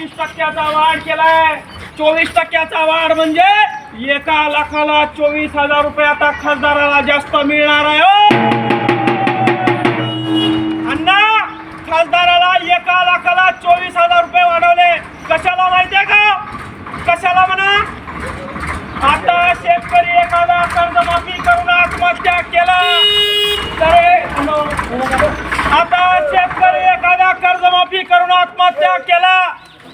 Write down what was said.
वीस टक्क्याचा वाढ केलाय. चोवीस टक्क्याचा वाढ म्हणजे एका लाखाला चोवीस हजार रुपये आता खासदाराला जास्त मिळणार आहे हो. अण्णा खासदाराला एका लाखाला चोवीस हजार रुपये वाढवले. कशाला माहितीये का? कशाला म्हणा? आता शेतकरी एखादा कर्जमाफी करून आत्महत्या केला. तर आता शेतकरी एखादा कर्जमाफी करून आत्महत्या केला.